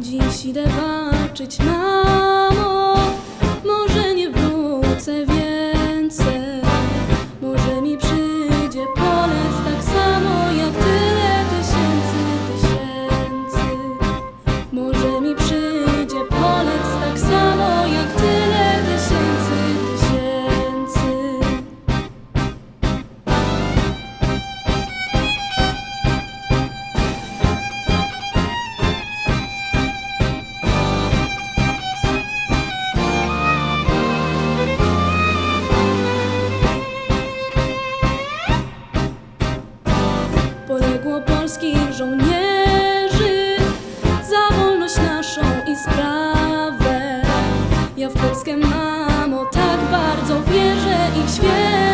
Dziś idę walczyć, mamo. Może nie wrócę więcej. Polskich żołnierzy za wolność naszą i sprawę. Ja w Polskę, mamo, tak bardzo wierzę i w.